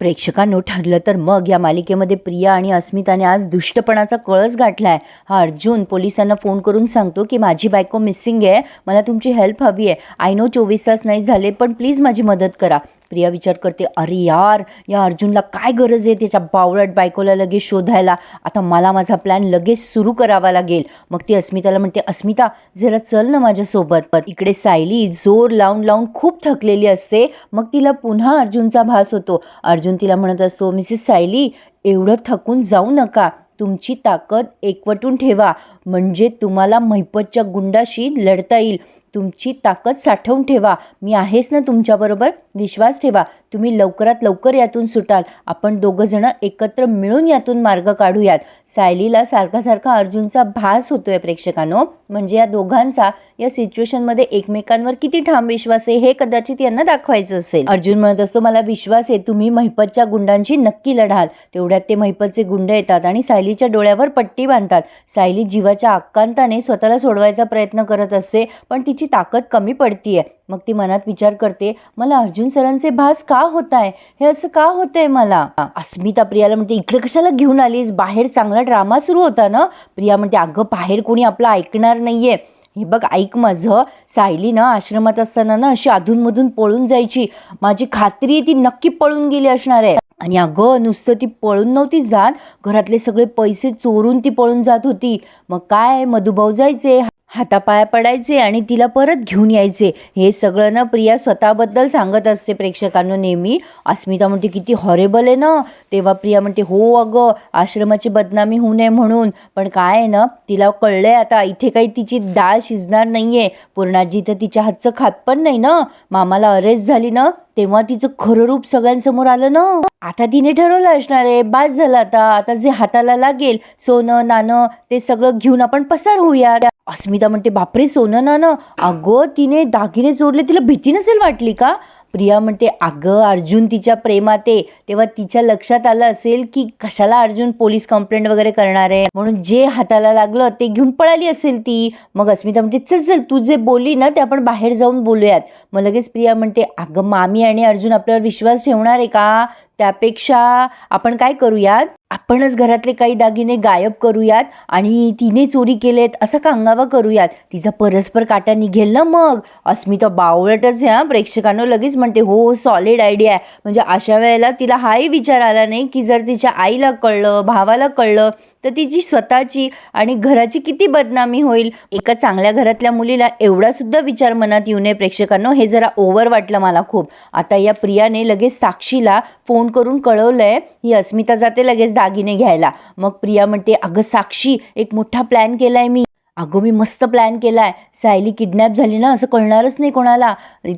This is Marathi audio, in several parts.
प्रेक्षकांनो ठरलं तर मग या मालिकेमध्ये प्रिया आणि अस्मिताने आज दुष्टपणाचा कळस गाठलाय. हा अर्जुन पोलिसांना फोन करून सांगतो की माझी बायको मिसिंग आहे. मला तुमची हेल्प हवी आहे. आय नो चोवीस तास नाही झाले पण प्लीज माझी मदत करा. प्रिया विचार करते अरे यार या अर्जुनला काय गरज आहे त्याच्या बावळट बायकोला लगेच शोधायला? आता मला माझा प्लॅन लगेच सुरू करावा लागेल. मग ती अस्मिताला म्हणते अस्मिता जरा चल ना माझ्यासोबत. इकडे सायली जोर लावून लावून खूप थकलेली असते. मग तिला पुन्हा अर्जुनचा भास होतो. अर्जुन तिला म्हणत असतो मिसेस सायली एवढं थकून जाऊ नका. तुमची ताकद एकवटून ठेवा. म्हणजे तुम्हाला महिपतच्या गुंडाशी लढता येईल. तुमची ताकद साठवून ठेवा. मी आहेच ना तुमच्याबरोबर. विश्वास ठेवा. तुम्ही लवकरात लवकर यातून सुटाल. आपण दोघंजणं एकत्र मिळून यातून मार्ग काढूयात. सायलीला सारखा सारखा अर्जुनचा भास होतोय प्रेक्षकांनो. म्हणजे या दोघांचा या सिच्युएशनमध्ये एकमेकांवर किती ठाम विश्वास आहे हे कदाचित यांना दाखवायचं असेल. अर्जुन म्हणत असतो मला विश्वास आहे. तुम्ही महिपतच्या गुंडांशी नक्की लढाल. तेवढ्यात ते महिपतचे गुंड येतात आणि सायलीच्या डोळ्यावर पट्टी बांधतात. सायली जीवाच्या आकांताने स्वतःला सोडवायचा प्रयत्न करत असते पण तिची ताकद कमी पडतीये. मग ती मनात विचार करते मला अर्जुन सरांचे भास का होत आहे हे असं का होतंय मला? अस्मिता प्रियाला म्हणते इकडे कशाला घेऊन आलीस? बाहेर चांगला ड्रामा सुरू होता ना? प्रिया म्हणते अगं बाहेर कोणी आपलं ऐकणार नाहीये. हे बघ ऐक माझं. सायली ना आश्रमात असताना ना अशी अधूनमधून पळून जायची. माझी खात्री आहे ती नक्की पळून गेली असणार आहे. आणि अगं नुसतं ती पळून नव्हती जात. घरातले सगळे पैसे चोरून ती पळून जात होती. मग काय मधुभाऊ जायचे हातापाया पडायचे आणि तिला परत घेऊन यायचे. हे सगळं ना प्रिया स्वतःबद्दल सांगत असते प्रेक्षकांना नेहमी. अस्मिता म्हणते किती हॉरेबल आहे ना. तेव्हा प्रिया म्हणते हो अगं आश्रमाची बदनामी होऊ नये म्हणून. पण काय आहे ना तिला कळलं आहे आता इथे काही तिची डाळ शिजणार नाहीये. पूर्णाजी तर तिच्या हातचं खात पण नाही ना. मामाला अरेस्ट झाली ना. तेव्हा तिचं खरं रूप सगळ्यांसमोर आलं ना? आता तिने ठरवलं असणार आहे बाद झालं आता. आता जे हाताला लागेल सोनं नाणं ते सगळं घेऊन आपण पसार होऊया अस्मिता म्हणते बापरे सोनं नाणं. अगं तिने दागिने चोरले तिला भीती नसेल वाटली का? प्रिया म्हणते अगं अर्जुन तिच्या प्रेमात आहे. तेव्हा तिच्या लक्षात आलं असेल की कशाला अर्जुन पोलीस कंप्लेंट वगैरे करणार आहे. म्हणून जे हाताला लागलं ते घेऊन पळाली असेल ती. मग अस्मिता म्हणते चल चल तू जे बोलली ना ते आपण बाहेर जाऊन बोलूयात. मग लगेच प्रिया म्हणते अगं मामी आणि अर्जुन आपल्यावर विश्वास ठेवणार आहे का? त्यापेक्षा आपण काय करूयात? आपणच घरातले काही दागिने गायब करूयात आणि तिने चोरी केलेत असा कांगावा करूयात. तिचा परस्पर काटा निघेल ना मग? अस्मिता बावळटच ह्या प्रेक्षकांना लगेच म्हणते हो हो सॉलिड आयडिया आहे. म्हणजे अशा वेळेला तिला हाही विचार आला नाही की जर तिच्या आईला कळलं भावाला कळलं तर तिची स्वतःची आणि घराची किती बदनामी होईल एका चांगल्या घरातल्या मुलीला एवढासुद्धा विचार मनात येऊ नये प्रेक्षकांनो हे जरा ओव्हर वाटलं मला खूप. आता या प्रियाने लगेच साक्षीला फोन करून कळवलं आहे ही अस्मिता जाते लगेच दागिने घ्यायला. मग प्रिया म्हणते अगं साक्षी एक मोठा प्लॅन केला आहे मी. अगं मी मस्त प्लॅन केला आहे सायली किडनॅप झाली ना असं कळणारच नाही कोणाला.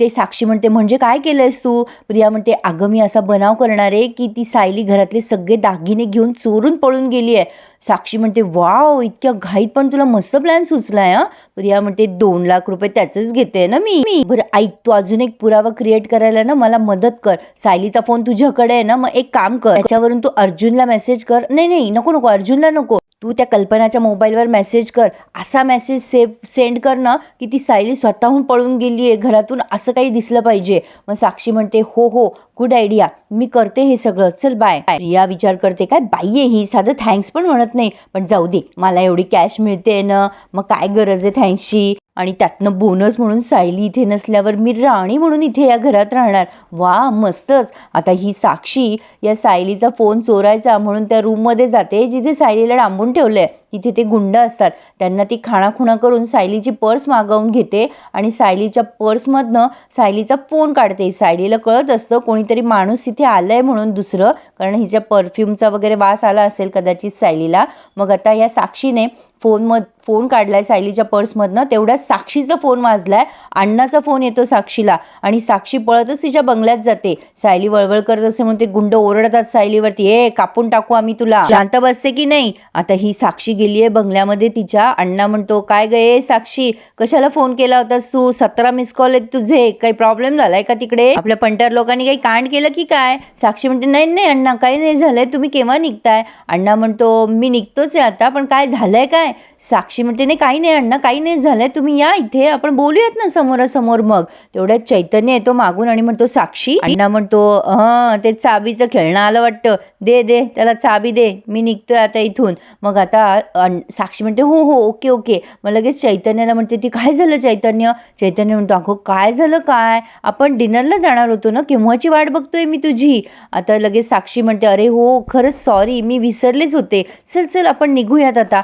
ते साक्षी म्हणते म्हणजे काय केलंयस तू? प्रिया म्हणते अगं मी असा बनाव करणार आहे की ती सायली घरातले सगळे दागिने घेऊन चोरून पळून गेली आहे. साक्षी म्हणते वाव इतक्या घाईत पण तुला मस्त प्लॅन सुचलाय हा? प्रिया म्हणते दोन लाख रुपये त्याचंच घेते ना मी. मी बरं ऐक तू अजून एक पुरावा क्रिएट करायला ना मला मदत कर. सायलीचा फोन तुझ्याकडे आहे ना मग एक काम कर. त्याच्यावरून तू अर्जुनला मेसेज कर. नाही नाही नको नको अर्जुनला नको. तू त्या कल्पनाच्या मोबाईलवर मेसेज कर. असा मेसेज सेव सेंड कर ना की ती सायली स्वतःहून पळून गेली आहे. घरातून असं काही दिसलं पाहिजे. मग साक्षी म्हणते हो हो गुड आयडिया मी करते हे सगळं. चल बाय या विचार करते काय बाई आहे ही? साधं थँक्स पण म्हणत नाही. पण जाऊ दे. मला एवढी कॅश मिळते ना. मग काय गरज आहे थँक्सची आणि त्यातनं बोनस म्हणून सायली इथे नसल्यावर मी राणी म्हणून इथे या घरात राहणार. वा मस्तच. आता ही साक्षी या सायलीचा फोन चोरायचा म्हणून त्या रूममध्ये जाते जिथे सायलीला डांबून ठेवलं आहे तिथे ते गुंड असतात. त्यांना ती खाणाखुणा करून सायलीची पर्स मागवून घेते आणि सायलीच्या पर्समधनं सायलीचा फोन काढते. सायलीला कळत असतं कोणीतरी माणूस तिथे आलं आहे म्हणून दुसरं कारण हिच्या परफ्यूमचा वगैरे वास आला असेल कदाचित सायलीला. मग आता या साक्षीने फोन मध फोन सायलीच्या पर्समधनं तेवढ्यात साक्षीचा फोन वाजलाय. अण्णाचा फोन येतो साक्षीला आणि साक्षी पळतच तिच्या बंगल्यात जाते. सायली वळवळ करत असे म्हणून ते गुंड ओरडतात सायलीवरती. ए कापून टाकू आम्ही तुला. शांत बसते की नाही? आता ही साक्षी गेली आहे बंगल्यामध्ये तिच्या. अण्णा म्हणतो काय गे साक्षी कशाला फोन केला होतास तू? सतरा मिस कॉल आहेत तुझे. काही प्रॉब्लेम झालाय का तिकडे? आपल्या पंटर लोकांनी काही कांड केलं की काय? साक्षी म्हणते नाही नाही अण्णा काही नाही झालंय. तुम्ही केव्हा निघताय? अण्णा म्हणतो मी निघतोच आहे आता पण काय झालंय काय? साक्षी म्हणते नाही काही नाही अण्णा काही नाही झालंय. तुम्ही या इथे आपण बोलूयात ना समोरासमोर मग. तेवढ्यात चैतन्य येतो मागून आणि म्हणतो साक्षी. अण्णा म्हणतो हं ते चाबीचं खेळणं आलं वाटतं. दे दे त्याला चाबी दे. मी निघतोय आता इथून. मग आता अन- साक्षी म्हणते हो हो ओके ओके. मग लगेच चैतन्याला म्हणते ती काय झालं चैतन्य? चैतन्य म्हणतो अगं काय झालं काय? आपण डिनरला जाणार होतो ना केव्हाची वाट बघतोय मी तुझी? आता लगेच साक्षी म्हणते अरे हो खरंच सॉरी मी विसरलेच होते. चल चल आपण निघूयात आता.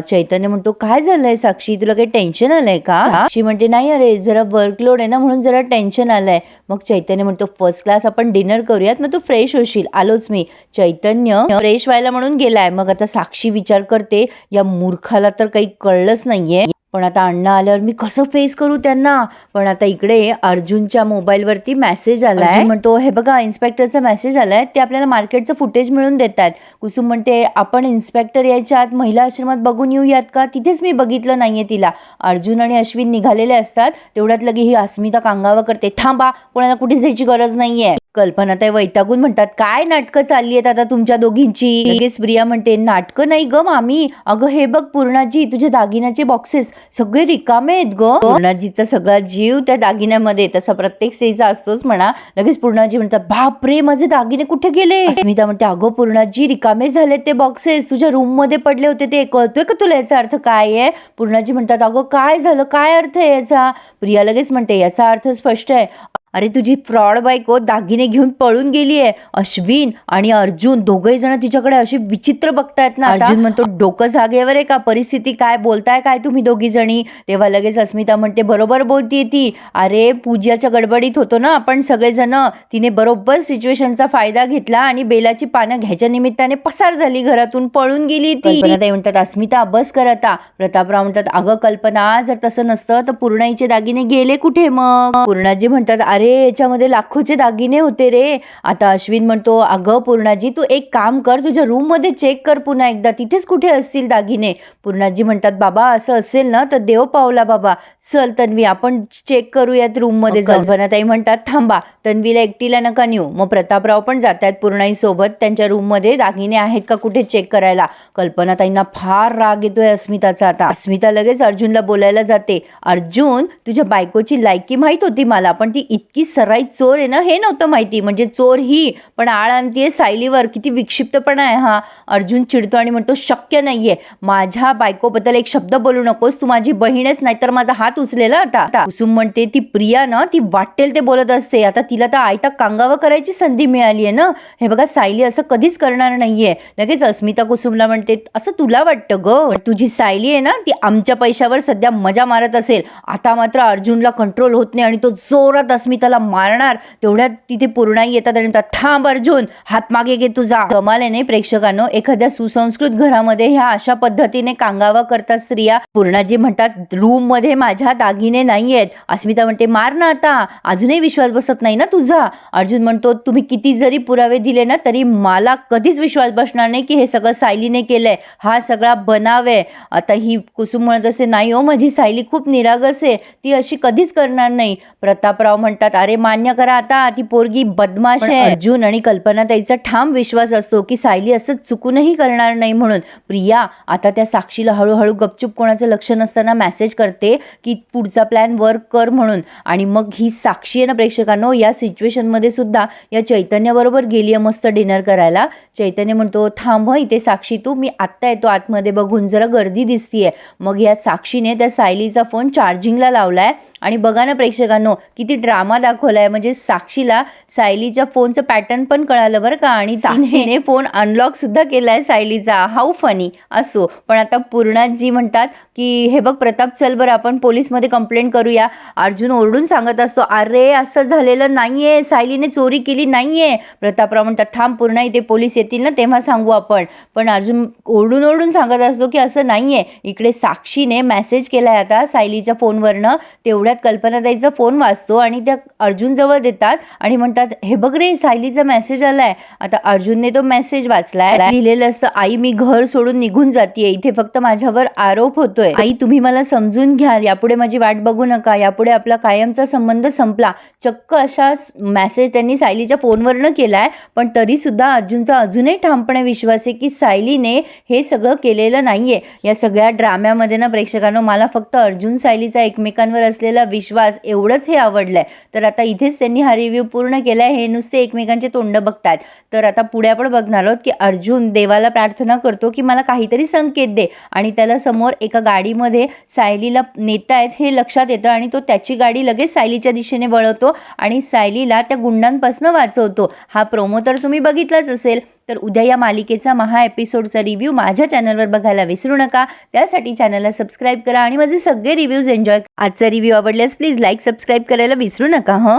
चैतन्य म्हणतो काय झालंय साक्षी? तुला काही टेन्शन आलंय का? साक्षी म्हणते नाही अरे जरा वर्कलोड आहे ना म्हणून जरा टेन्शन आलंय. मग चैतन्य म्हणतो फर्स्ट क्लास आपण डिनर करूयात मग तू फ्रेश होशील. आलोच मी. चैतन्य फ्रेश व्हायला म्हणून गेलाय. मग आता साक्षी विचार करते या मूर्खाला तर काही कळलंच नाहीये. पण आता अण्णा आल्यावर मी कसं फेस करू त्यांना? पण आता इकडे अर्जुनच्या मोबाईलवरती मेसेज आलाय. म्हणतो हे बघा इन्स्पेक्टरचा मेसेज आलाय. ते आपल्याला मार्केटचं फुटेज मिळून देतात. कुसुम म्हणते आपण इन्स्पेक्टर यायच्या आत महिला आश्रमात बघून येऊयात का? तिथेच मी बघितलं नाहीये तिला. अर्जुन आणि अश्विन निघालेले असतात. तेवढ्यात लगे ही अस्मिता कांगावा करते. थांबा कोणाला कुठे जायची गरज नाहीये. कल्पना ते वैतागून म्हणतात काय नाटकं चालली आहेत आता तुमच्या दोघींची? लगेच प्रिया म्हणते नाटकं नाही ग मामी. अगं हे बघ पूर्णाजी तुझ्या दागिन्याचे बॉक्सेस सगळे रिकामे आहेत ग. पूर्णाजीचा सगळा जीव त्या दागिन्यामध्ये तसा प्रत्येक स्त्रीचा असतोच म्हणा. लगेच पूर्णाजी म्हणतात बापरे माझे दागिने कुठे गेले? स्मिता म्हणते अगं पूर्णाजी रिकामे झालेत ते बॉक्सेस तुझ्या रूममध्ये पडले होते ते. कळतोय का तुला याचा अर्थ काय आहे? पूर्णाजी म्हणतात अगं काय झालं? काय अर्थ आहे याचा? प्रिया लगेच म्हणते याचा अर्थ स्पष्ट आहे. अरे तुझी फ्रॉड बायको दागिने घेऊन पळून गेली आहे. अश्विन आणि अर्जुन दोघही जण तिच्याकडे अशी विचित्र बघतायत ना. अर्जुन म्हणतो डोकं जागेवर आहे का? परिस्थिती काय? बोलताय काय तुम्ही दोघी जणी? तेव्हा लगेच अस्मिता म्हणते बरोबर बोलतीये ती. अरे पूजाच्या गडबडीत होतो ना आपण सगळेजण. तिने बरोबर सिच्युएशनचा फायदा घेतला आणि बेलाची पानं घ्यायच्या निमित्ताने पसार झाली घरातून पळून गेली ती. म्हणतात अस्मिता बस कर आता. प्रतापराव म्हणतात अगं कल्पना जर तसं नसतं तर पूर्णाईचे दागिने गेले कुठे मग? पूर्णाजी म्हणतात अरे याच्यामध्ये लाखोचे दागिने होते रे. आता अश्विन म्हणतो अगं पूर्णाजी तू एक काम कर तुझ्या रूममध्ये चेक कर पुन्हा एकदा. तिथेच कुठे असतील दागिने? पूर्णाजी म्हणतात बाबा असं असेल ना तर देव पावला बाबा. चल तन्वी आपण चेक करूयात रूममध्ये कल्पनाताई म्हणतात थांबा तन्वीला एकटीला नका नेऊ. मग प्रतापराव पण जात आहेत पूर्णाई सोबत त्यांच्या रूममध्ये दागिने आहेत का कुठे चेक करायला? कल्पनाताईंना फार राग येतोय अस्मिताचा आता. अस्मिता लगेच अर्जुनला बोलायला जाते अर्जुन तुझ्या बायकोची लायकी माहीत होती मला पण ती इतकी सराई चोर आहे ना हे नव्हतं माहिती. म्हणजे चोर ही पण आळ आणतीये सायलीवर. किती विक्षिप्तपणा आहे हा. अर्जुन चिडतो आणि म्हणतो शक्य नाहीये. माझ्या बायकोबद्दल एक शब्द बोलू नकोस. तू माझी बहीणच नाहीतर माझा हात उचलेला आता. कुसुम म्हणते ती प्रिया ना ती वाटेल ते बोलत असते. आता तिला तर आयता कांगावं करायची संधी मिळाली आहे ना. हे बघा सायली असं कधीच करणार नाहीये. लगेच अस्मिता कुसुमला म्हणते असं तुला वाटतं ग? तुझी सायली आहे ना ती आमच्या पैशावर सध्या मजा मारत असेल. आता मात्र अर्जुनला कंट्रोल होत नाही आणि तो जोरात त्याला मारणार तेवढ्यात तिथे पूर्णाई येतात आणि म्हणतात थांब अर्जुन हात मागे घे तुझा. कमाल आहे नाही प्रेक्षकांनो एखाद्या सुसंस्कृत घरामध्ये ह्या अशा पद्धतीने कांगावा करतात स्त्रिया. पूर्णाजी म्हणतात रूममध्ये माझ्या दागिने नाहीयेत. अस्मिता म्हणते मार ना आता अजूनही विश्वास बसत नाही ना तुझा. अर्जुन म्हणतो तुम्ही किती जरी पुरावे दिले ना तरी मला कधीच विश्वास बसणार नाही की हे सगळं सायलीने केलंय. हा सगळा बनाव आहे. आता ही कुसुम म्हणत असते नाही हो माझी सायली खूप निरागस आहे. ती अशी कधीच करणार नाही. प्रतापराव म्हणतात अरे मान्य करा आता ती पोरगी बदमाश आहे. अर्जुन आणि कल्पना ताईचा ठाम विश्वास असतो की सायली असं चुकूनही करणार नाही म्हणून. प्रिया आता त्या साक्षीला हळूहळू गपचूप कोणाचं लक्ष नसताना मेसेज करते की पुढचा प्लॅन वर्क कर म्हणून. आणि मग ही साक्षी आहे ना प्रेक्षकांनो या सिच्युएशनमध्ये सुद्धा या चैतन्याबरोबर गेली आहे मस्त डिनर करायला. चैतन्य म्हणतो थांब इथे साक्षी तू मी आत्ता येतो आतमध्ये बघून जरा गर्दी दिसतीये. मग या साक्षीने त्या सायलीचा फोन चार्जिंगला लावलाय. आणि बघा ना प्रेक्षकांनो किती ड्रामा दाखवलाय. म्हणजे साक्षीला सायलीच्या फोनचं पॅटर्न पण कळालं बरं का? आणि साक्षीने फोन अनलॉक सुद्धा केलाय सायलीचा. हाऊ फनी असो. पण आता पूर्णाजी म्हणतात की हे बघ प्रताप चल बरं आपण पोलीसमध्ये कंप्लेंट करूया. अर्जुन ओरडून सांगत असतो अरे असं झालेलं नाहीये. सायलीने चोरी केली नाहीये. प्रतापराव म्हणतात थांब पूर्ण इथे पोलीस येतील ना तेव्हा सांगू आपण. पण अर्जुन ओरडून ओरडून सांगत असतो की असं नाहीये. इकडे साक्षीने मेसेज केलाय आता सायलीच्या फोनवरनं तेवढ्या तेवढ्यात कल्पनाताईचा फोन वाचतो आणि त्या अर्जुनजवळ देतात आणि म्हणतात हे बघ रे सायलीचा मेसेज आलाय. आता अर्जुनने तो मेसेज वाचलाय. लिहिलेलं असतं आई मी घर सोडून निघून जाते इथे फक्त माझ्यावर आरोप होतोय. आई तुम्ही मला समजून घ्या. यापुढे माझी वाट बघू नका. यापुढे आपला कायमचा संबंध संपला. चक्क अशा मेसेज त्यांनी सायलीच्या फोनवरनं केलाय. पण तरी सुद्धा अर्जुनचा अजूनही ठामपणे विश्वास आहे की सायलीने हे सगळं केलेलं नाहीये. या सगळ्या ड्राम्यामध्ये ना प्रेक्षकांनो मला फक्त अर्जुन सायलीचा एकमेकांवर असलेला विश्वास एवढंच हे आवडलंय. तर आता इथेच त्यांनी हा रिव्ह्यू पूर्ण केलाय. हे नुसते एकमेकांचे तोंड बघतात. तर आता पुढे आपण बघणार आहोत की अर्जुन देवाला प्रार्थना करतो की मला काहीतरी संकेत दे. आणि त्याला समोर एका गाडीमध्ये सायलीला नेतायत हे लक्षात येतं आणि तो त्याची गाडी लगेच सायलीच्या दिशेने वळवतो आणि सायलीला त्या गुंडांपासून वाचवतो. हा प्रोमो तर तुम्ही बघितलाच असेल. तर उद्या या मालिकेचा महा एपिसोडचा रिव्ह्यू माझ्या चॅनलवर बघायला विसरू नका. त्यासाठी चॅनलला सबस्क्राईब करा आणि माझे सगळे रिव्ह्यूज एन्जॉय आजचा रिव्ह्यू आवडल्यास प्लीज लाईक सबस्क्राईब करायला विसरू नका हं?